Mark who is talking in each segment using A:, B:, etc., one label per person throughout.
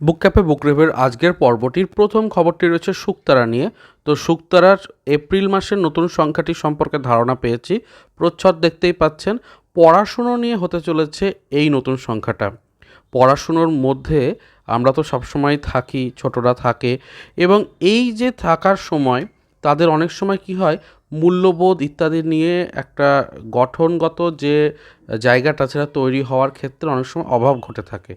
A: বুক ক্যাপে বুক রিভিউর আজকের পর্বটির প্রথম খবরটি রয়েছে শুকতারা নিয়ে। তো শুকতারার এপ্রিল মাসের নতুন সংখ্যাটি সম্পর্কে ধারণা পেয়েছি। প্রচ্ছদ দেখতেই পাচ্ছেন, পড়াশুনো নিয়ে হতে চলেছে এই নতুন সংখ্যাটা। পড়াশুনোর মধ্যে আমরা তো সবসময় থাকি, ছোটরা থাকে, এবং এই যে থাকার সময়, তাদের অনেক সময় কি হয় মূল্যবোধ ইত্যাদি নিয়ে একটা গঠনগত যে জায়গাটা সেটা তৈরি হওয়ার ক্ষেত্রে অনেক সময় অভাব ঘটে থাকে।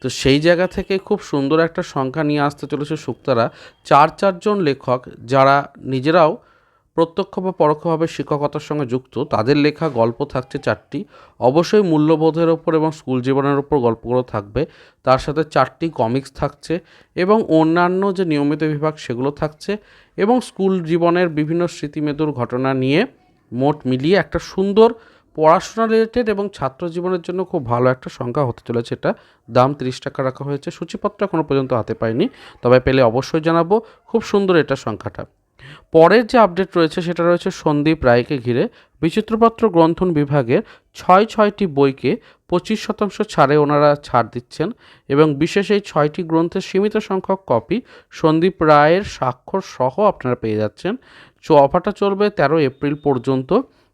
A: তো সেই জায়গা থেকে খুব সুন্দর একটা সংখ্যা নিয়ে আসতে চলেছে সুক্তারা। চার চারজন লেখক যারা নিজেরাও প্রত্যক্ষ বা পরোক্ষভাবে শিক্ষকতার সঙ্গে যুক্ত, তাদের লেখা গল্প থাকছে চারটি। অবশ্যই মূল্যবোধের ওপর এবং স্কুল জীবনের ওপর গল্পগুলো থাকবে। তার সাথে চারটি কমিক্স থাকছে এবং অন্যান্য যে নিয়মিত বিভাগ সেগুলো থাকছে এবং স্কুল জীবনের বিভিন্ন স্মৃতিমেদুর ঘটনা নিয়ে মোট মিলিয়ে একটা সুন্দর পড়াশোনা রিলেটেড এবং ছাত্র জীবনের জন্য খুব ভালো একটা সংখ্যা হতে চলেছে এটা। দাম তিরিশ টাকা রাখা হয়েছে। সূচিপত্র এখনও পর্যন্ত হাতে পাইনি। তবে পেলে অবশ্যই জানাব, খুব সুন্দর এটা সংখ্যাটা। পরের যে আপডেট রয়েছে সেটা রয়েছে সন্দীপ রায়কে ঘিরে। বিচিত্রপত্র গ্রন্থন বিভাগের ছয় ছয়টি বইকে পঁচিশ শতাংশ ছাড়ে ওনারা ছাড় দিচ্ছেন এবং বিশেষ এই ছয়টি গ্রন্থের সীমিত সংখ্যক কপি সন্দীপ রায়ের স্বাক্ষর সহ আপনারা পেয়ে যাচ্ছেন। অফারটা চলবে তেরো এপ্রিল পর্যন্ত।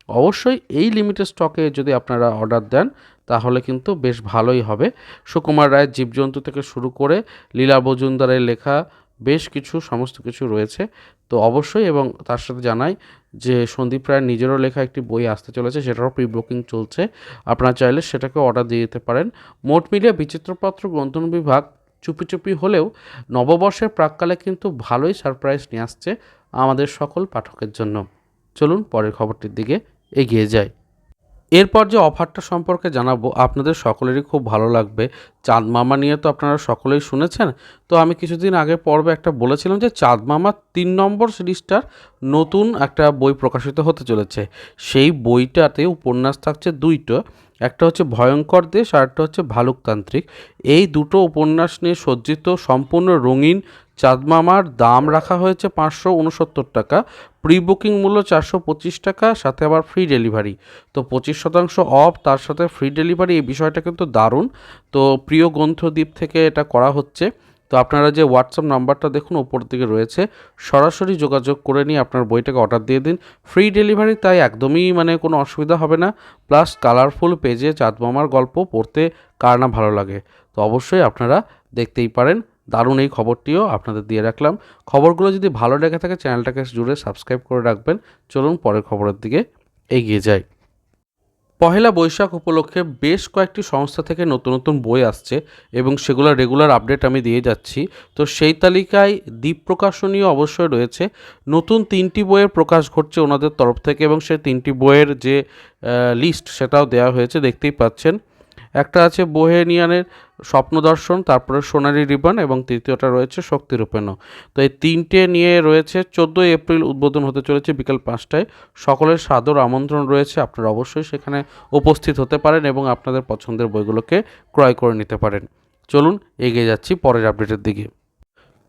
A: অবশ্যই এই লিমিটেড স্টকে যদি আপনারা অর্ডার দেন, তাহলে কিন্তু বেশ ভালোই হবে। সুকুমার রায়ের জীবজন্তু থেকে শুরু করে লীলা মজুমদারের লেখা বেশ কিছু, সমস্ত কিছু রয়েছে। তো অবশ্যই এবং তার সাথে জানাই যে সন্দীপ রায়ের নিজেরও লেখা একটি বই আসতে চলেছে, সেটারও প্রি বুকিং চলছে। আপনারা চাইলে সেটাকে অর্ডার দিয়ে দিতে পারেন। মোট মিলিয়ে বিচিত্রপত্র গ্রন্থন বিভাগ চুপি চুপি হলেও নববর্ষের প্রাককালে কিন্তু ভালোই সারপ্রাইজ নিয়ে আসছে আমাদের সকল পাঠকের জন্য। চলুন পরের খবরটির দিকে এগিয়ে যাই। এরপর যে অফারটা সম্পর্কে জানাব, আপনাদের সকলেরই খুব ভালো লাগবে। চাঁদ মামা নিয়ে তো আপনারা সকলেই শুনেছেন। তো আমি কিছুদিন আগে পর্বে একটা বলেছিলাম যে চাঁদ মামা তিন নম্বর সিরিজটার নতুন একটা বই প্রকাশিত হতে চলেছে। সেই বইটাতে উপন্যাস থাকছে দুইটো। একটা হচ্ছে ভয়ঙ্কর দেশ আর একটা হচ্ছে ভালুকতান্ত্রিক। এই দুটো উপন্যাস নিয়ে সজ্জিত সম্পূর্ণ রঙিন চাঁদমামার দাম রাখা হয়েছে পাঁচশো উনসত্তর টাকা প্রি বুকিং মূল্য চারশো পঁচিশ টাকা, সাথে আবার ফ্রি ডেলিভারি তো পঁচিশ শতাংশ অফ তার সাথে ফ্রি ডেলিভারি এই বিষয়টা কিন্তু দারুণ। তো প্রিয় গ্রন্থদ্বীপ থেকে এটা করা হচ্ছে। তো আপনারা যে হোয়াটসঅ্যাপ নাম্বারটা দেখুন, ওপর দিকে রয়েছে। সরাসরি যোগাযোগ করে নিয়ে আপনার বইটাকে অর্ডার দিয়ে দিন। ফ্রি ডেলিভারি তাই একদমই মানে কোনো অসুবিধা হবে না। প্লাস কালারফুল পেজে চাঁদমামার গল্প পড়তে কার না ভালো লাগে। তো অবশ্যই আপনারা দেখতেই পারেন। দারুণ এই খবরটিও আপনাদের দিয়ে রাখলাম। খবরগুলো যদি ভালো লেগে থাকে চ্যানেলটাকে জুড়ে সাবস্ক্রাইব করে রাখবেন। চলুন পরের খবরের দিকে এগিয়ে যাই। পহেলা বৈশাখ উপলক্ষে বেশ কয়েকটি সংস্থা থেকে নতুন নতুন বই আসছে এবং সেগুলোর রেগুলার আপডেট আমি দিয়ে যাচ্ছি। তো সেই তালিকায় দ্বীপ প্রকাশনীয় অবশ্যই রয়েছে। নতুন তিনটি বইয়ের প্রকাশ ঘটছে ওনাদের তরফ থেকে এবং সেই তিনটি বইয়ের যে লিস্ট সেটাও দেওয়া হয়েছে, দেখতেই পাচ্ছেন। একটা আছে বোহেনিয়ানের স্বপ্নদর্শন, তারপরে সোনারি রিবন এবং তৃতীয়টা রয়েছে শক্তিরূপেণ। তো এই তিনটে নিয়ে রয়েছে, চোদ্দোই এপ্রিল উদ্বোধন হতে চলেছে বিকাল পাঁচটায়। সকলের সাদর আমন্ত্রণ রয়েছে, আপনারা অবশ্যই সেখানে উপস্থিত হতে পারেন এবং আপনাদের পছন্দের বইগুলোকে ক্রয় করে নিতে পারেন। চলুন এগিয়ে যাচ্ছি পরের আপডেটের দিকে।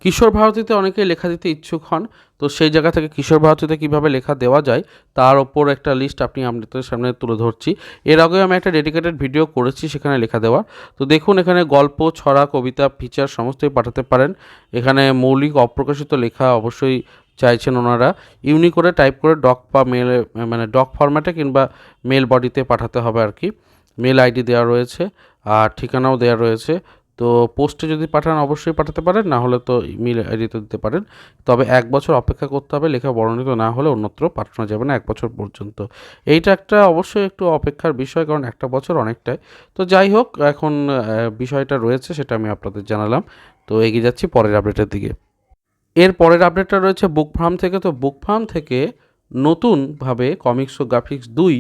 A: কিশোর ভারতীতে অনেকেই লেখা দিতে ইচ্ছুক হন, তো সেই জায়গা থেকে কিশোর ভারতীতে কীভাবে লেখা দেওয়া যায়, তার ওপর একটা লিস্ট আপনি আপনাদের সামনে তুলে ধরছি। এর আগেও আমি একটা ডেডিকেটেড ভিডিও করেছি সেখানে লেখা দেওয়া তো দেখুন, এখানে গল্প, ছড়া, কবিতা ফিচার সমস্তই পাঠাতে পারেন। এখানে মৌলিক, অপ্রকাশিত লেখা অবশ্যই চাইছেন ওনারা। ইউনি করে টাইপ করে ডক বা মেল মানে ডক ফরম্যাটে কিংবা মেল বডিতে পাঠাতে হবে আর কি। মেল আইডি দেওয়া রয়েছে, আর ঠিকানাও দেওয়া রয়েছে। তো পোস্টে যদি পাঠান, অবশ্যই পাঠাতে পারেন, না হলে তো ইমেল আইডিতে দিতে পারেন। তবে এক বছর অপেক্ষা করতে হবে, লেখা বর্ণিত না হলে অন্যত্র পাঠানো যাবে না এক বছর পর্যন্ত। এইটা একটা অবশ্যই একটু অপেক্ষার বিষয়, কারণ একটা বছর অনেকটাই। তো যাই হোক, এখন বিষয়টা রয়েছে সেটা আমি আপনাদের জানালাম। তো এগিয়ে যাচ্ছি পরের আপডেটের দিকে। এর পরের আপডেটটা রয়েছে বুক ফার্ম থেকে। তো বুক ফার্ম থেকে নতুনভাবে কমিক্স ও গ্রাফিক্স দুই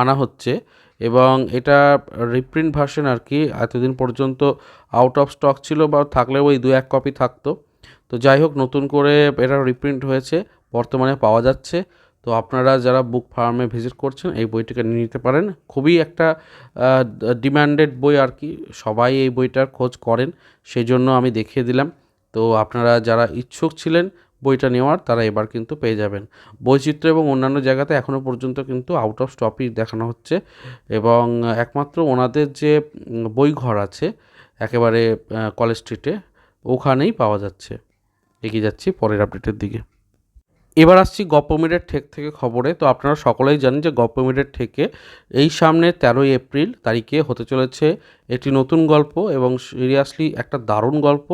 A: আনা হচ্ছে। এবং এটা রিপ্রিন্ট ভার্সন আর কি এতদিন পর্যন্ত আউট অফ স্টক ছিল বা থাকলেও ওই দু এক কপি থাকতো। তো যাই হোক, নতুন করে এটা রিপ্রিন্ট হয়েছে, বর্তমানে পাওয়া যাচ্ছে। তো আপনারা যারা বুক ফার্মে ভিজিট করছেন, এই বইটিকে নিয়ে নিতে পারেন। খুবই একটা ডিম্যান্ডেড বই আর কি সবাই এই বইটার খোঁজ করেন সেই জন্য আমি দেখিয়ে দিলাম। তো আপনারা যারা ইচ্ছুক ছিলেন বইটা নেওয়ার তারা এবার কিন্তু পেয়ে যাবেন। বৈচিত্র্য এবং অন্যান্য জায়গাতে এখনও পর্যন্ত কিন্তু আউট অফ স্টপই দেখানো হচ্ছে এবং একমাত্র ওনাদের যে বই ঘর আছে একেবারে কলেজ স্ট্রিটে ওখানেই পাওয়া যাচ্ছে। এগিয়ে যাচ্ছি পরের আপডেটের দিকে। এবার আসছি গপ্পমিরের ঠেক থেকে খবরে। তো আপনারা সকলেই জানেন যে গপ্পমিরের ঠেকে এই সামনে তেরোই এপ্রিল তারিখে হতে চলেছে একটি নতুন গল্প এবং সিরিয়াসলি একটা দারুণ গল্প।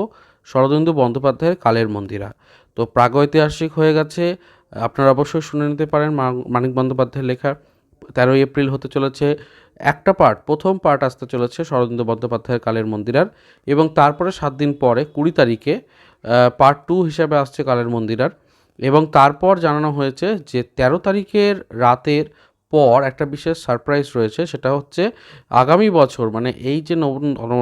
A: শরদেন্দু বন্দ্যোপাধ্যায়ের কালের মন্দিরা। তো প্রাগৈতিহাসিক হয়ে গেছে। আপনারা অবশ্যই শুনে নিতে পারেন মানিক বন্দ্যোপাধ্যায়ের লেখা। তেরোই এপ্রিল হতে চলেছে। একটা পার্ট, প্রথম পার্ট আসতে চলেছে শরদেন্দ্র বন্দ্যোপাধ্যায়ের কালের মন্দিরার এবং তারপরে সাত দিন পরে, কুড়ি তারিখে পার্ট টু হিসাবে আসছে কালের মন্দিরার এবং তারপর জানানো হয়েছে যে তেরো তারিখের রাতের পর একটা বিশেষ সারপ্রাইজ রয়েছে, সেটা হচ্ছে আগামী বছর মানে এই যে নব,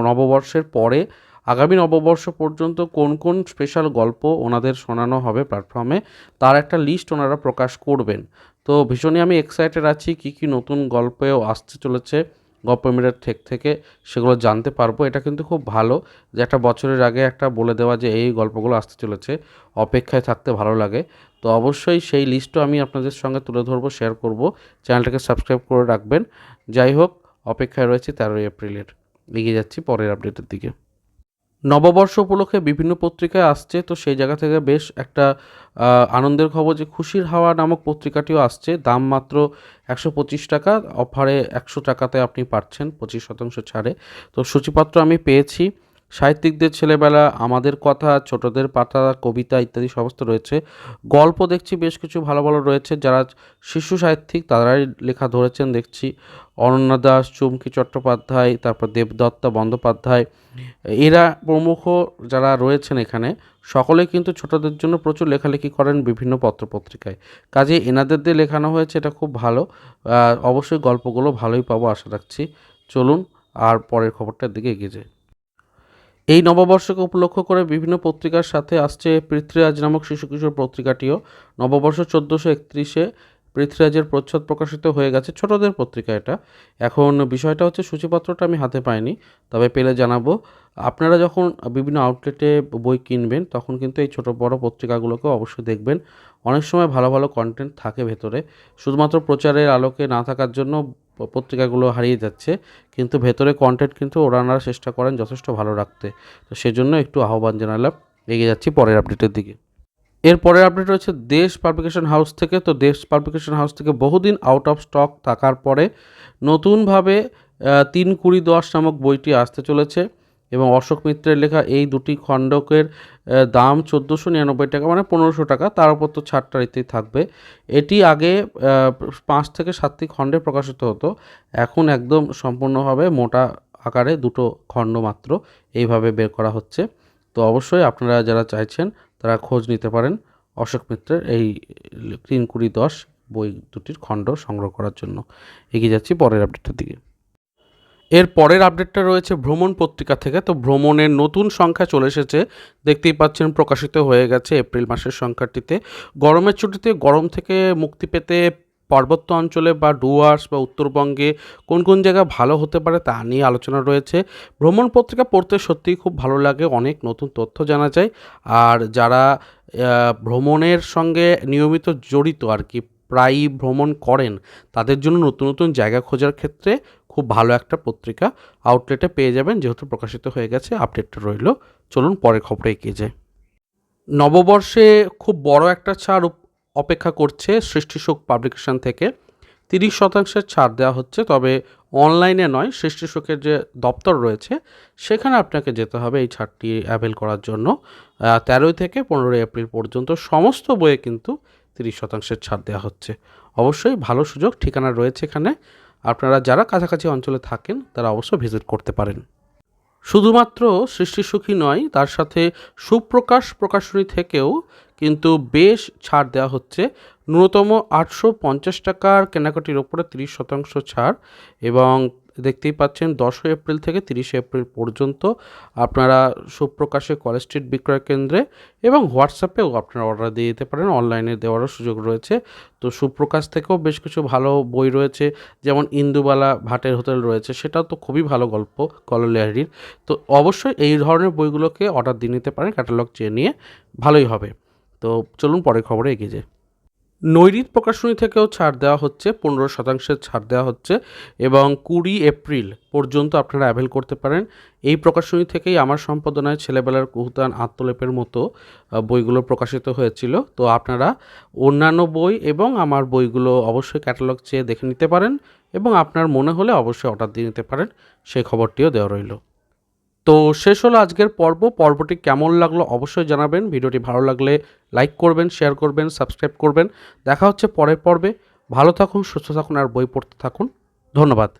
A: নববর্ষের পরে আগামী নববর্ষ পর্যন্ত কোন কোন স্পেশাল গল্প ওনাদের শোনানো হবে প্ল্যাটফর্মে তার একটা লিস্ট ওনারা প্রকাশ করবেন। তো ভীষণই আমি এক্সাইটেড আছি কী কী নতুন গল্পেও আসতে চলেছে গল্প মিটার ঠেক থেকে, সেগুলো জানতে পারব। এটা কিন্তু খুব ভালো যে একটা বছরের আগে একটা বলে দেওয়া যে এই গল্পগুলো আসতে চলেছে, অপেক্ষায় থাকতে ভালো লাগে। তো অবশ্যই সেই লিস্টও আমি আপনাদের সঙ্গে তুলে ধরবো শেয়ার করব। চ্যানেলটাকে সাবস্ক্রাইব করে রাখবেন। যাই হোক, অপেক্ষায় রয়েছে তেরোই এপ্রিলের। এগিয়ে যাচ্ছি পরের আপডেটের দিকে। নববর্ষ উপলক্ষে বিভিন্ন পত্রিকায় আসছে, তো সেই জায়গা থেকে বেশ একটা আনন্দের খবর যে খুশির হাওয়া নামক পত্রিকাটিও আসছে। দাম মাত্র একশো পঁচিশ টাকা, অফারে একশো টাকাতে আপনি পাচ্ছেন পঁচিশ শতাংশ ছাড়ে। তো সূচিপত্র আমি পেয়েছি। সাহিত্যিকদের ছেলেবেলা, আমাদের কথা, ছোটদের পাতা, কবিতা ইত্যাদি সমস্ত রয়েছে। গল্প দেখছি, বেশ কিছু ভালো ভালো রয়েছে। যারা শিশু সাহিত্যিক, তারাই লেখা ধরেছেন, দেখছি। অনন্যা দাস, চুমকি চট্টোপাধ্যায়, তারপর দেবদত্তা বন্দ্যোপাধ্যায়। এরা প্রমুখ যারা রয়েছেন এখানে সকলে কিন্তু ছোটদের জন্য প্রচুর লেখালেখি করেন বিভিন্ন পত্রপত্রিকায়। কাজে এনাদের দিয়ে লেখানো হয়েছে, এটা খুব ভালো। অবশ্যই গল্পগুলো ভালোই পাবো, আশা রাখছি। চলুন, আর পরের খবরটার দিকে এগিয়ে যাই। এই নববর্ষকে উপলক্ষ করে বিভিন্ন পত্রিকার সাথে আসছে পৃথ্বীরাজ নামক শিশু কিশোর পত্রিকাটিও। নববর্ষ চোদ্দোশো একত্রিশে পৃথ্বীরাজের প্রচ্ছদ প্রকাশিত হয়ে গেছে। ছোটদের পত্রিকা এটা। এখন বিষয়টা হচ্ছে সূচিপত্রটা আমি হাতে পাইনি, তবে পেলে জানাব। আপনারা যখন বিভিন্ন আউটলেটে বই কিনবেন, তখন কিন্তু এই ছোট বড় পত্রিকাগুলোকে অবশ্যই দেখবেন। অনেক সময় ভালো ভালো কন্টেন্ট থাকে ভেতরে। শুধুমাত্র প্রচারের আলোকে না থাকার জন্য পত্রিকাগুলো হারিয়ে যাচ্ছে, কিন্তু ভেতরে কন্টেন্ট কিন্তু ওনারা চেষ্টা করেন যথেষ্ট ভালো রাখতে। তো সেজন্য একটু আহ্বান জানালাম, এগিয়ে যাচ্ছি পরের আপডেটের দিকে। এর পরের আপডেট রয়েছে দেশ পাবলিকেশন হাউস থেকে। তো দেশ পাবলিকেশন হাউস থেকে বহুদিন আউট অফ স্টক থাকার পরে নতুনভাবে তিন কুড়ি দশ নামক বইটি আসতে চলেছে। এবং অশোক মিত্রের লেখা এই দুটি খণ্ডকের দাম চোদ্দোশো নিরানব্বই টাকা মানে পনেরোশো টাকা, তার উপর তো ছাড়টা ইত্যাদি থাকবে। এটি আগে পাঁচ থেকে সাতটি খণ্ডে প্রকাশিত হতো, এখন একদম সম্পূর্ণভাবে মোটা আকারে দুটো খণ্ড মাত্র এইভাবে বের করা হচ্ছে। তো অবশ্যই আপনারা যারা চাইছেন, তারা খোঁজ নিতে পারেন অশোক মিত্রের এই তিন কুড়ি দশ বই দুটির খণ্ড সংগ্রহ করার জন্য। এগিয়ে যাচ্ছি পরের আপডেটের দিকে। এর পরের আপডেটটা রয়েছে ভ্রমণ পত্রিকা থেকে। তো ভ্রমণের নতুন সংখ্যা চলে এসেছে। দেখতেই পাচ্ছেন, প্রকাশিত হয়ে গেছে এপ্রিল মাসের সংখ্যাটিতে। গরমের ছুটিতে গরম থেকে মুক্তি পেতে পার্বত্য অঞ্চলে বা ডুয়ার্স বা উত্তরবঙ্গে কোন কোন জায়গা ভালো হতে পারে তা নিয়ে আলোচনা রয়েছে। ভ্রমণ পত্রিকা পড়তে সত্যিই খুব ভালো লাগে, অনেক নতুন তথ্য জানা যায়। আর যারা ভ্রমণের সঙ্গে নিয়মিত জড়িত আর কি, প্রায়ই ভ্রমণ করেন, তাদের জন্য নতুন নতুন জায়গা খোঁজার ক্ষেত্রে খুব ভালো একটা পত্রিকা আউটলেটে পেয়ে যাবেন, যেহেতু প্রকাশিত হয়ে গেছে আপডেটটা রইল। চলুন পরের খবরে এগিয়ে যাই। নববর্ষে খুব বড় একটা ছাড় অপেক্ষা করছে সৃষ্টিসুখ পাবলিকেশন থেকে। তিরিশ শতাংশের ছাড় দেওয়া হচ্ছে, তবে অনলাইনে নয় সৃষ্টিসুখের যে দপ্তর রয়েছে, সেখানে আপনাকে যেতে হবে এই ছাড়টি অ্যাভেল করার জন্য। তেরোই থেকে পনেরোই এপ্রিল পর্যন্ত সমস্ত বইয়ে কিন্তু তিরিশ শতাংশের ছাড় দেওয়া হচ্ছে। অবশ্যই ভালো সুযোগ, ঠিকানা রয়েছে এখানে। আপনারা যারা কাছাকাছি অঞ্চলে থাকেন, তারা অবশ্য ভিজিট করতে পারেন। শুধুমাত্র সৃষ্টি সুখী নয়, তার সাথে সুপ্রকাশ প্রকাশনী থেকেও কিন্তু বেশ ছাড় দেওয়া হচ্ছে। ন্যূনতম আটশো পঞ্চাশ টাকার কেনাকাটির ওপরে তিরিশ শতাংশ ছাড় এবং দেখতেই পাচ্ছেন, দশই এপ্রিল থেকে তিরিশে এপ্রিল পর্যন্ত আপনারা সুপ্রকাশে কলেজ স্ট্রিট বিক্রয় কেন্দ্রে এবং হোয়াটসঅ্যাপেও আপনারা অর্ডার দিয়ে দিতে পারেন, অনলাইনে দেওয়ারও সুযোগ রয়েছে। তো সুপ্রকাশ থেকেও বেশ কিছু ভালো বই রয়েছে, যেমন ইন্দুবালা ভাটের হোটেল রয়েছে, সেটাও তো খুবই ভালো গল্প কললিয়ারির তো অবশ্যই এই ধরনের বইগুলোকে অর্ডার দিয়ে নিতে পারেন ক্যাটালগ চেয়ে নিয়ে, ভালোই হবে। তো চলুন পরের খবরে এগিয়ে যাই। নৈরিত প্রকাশনী থেকেও ছাড় দেওয়া হচ্ছে, পনেরো শতাংশের ছাড় দেওয়া হচ্ছে এবং কুড়ি এপ্রিল পর্যন্ত আপনারা অ্যাভেল করতে পারেন। এই প্রকাশনী থেকেই আমার সম্পাদনায় ছেলেবেলার কুহুতান আত্মলেপের মতো বইগুলো প্রকাশিত হয়েছিল। তো আপনারা অন্যান্য বই এবং আমার বইগুলো অবশ্যই ক্যাটালগ চেয়ে দেখে নিতে পারেন এবং আপনার মনে হলে অবশ্যই অর্ডার দিয়ে নিতে পারেন। সেই খবরটিও দেওয়া রইল। তো শেষ হলো আজকের পর্ব। পর্বটি কেমন লাগল অবশ্যই জানাবেন। ভিডিওটি ভালো লাগলে লাইক করবেন, শেয়ার করবেন, সাবস্ক্রাইব করবেন। দেখা হচ্ছে পরের পর্বে। ভালো থাকুন, সুস্থ থাকুন আর বই পড়তে থাকুন। ধন্যবাদ।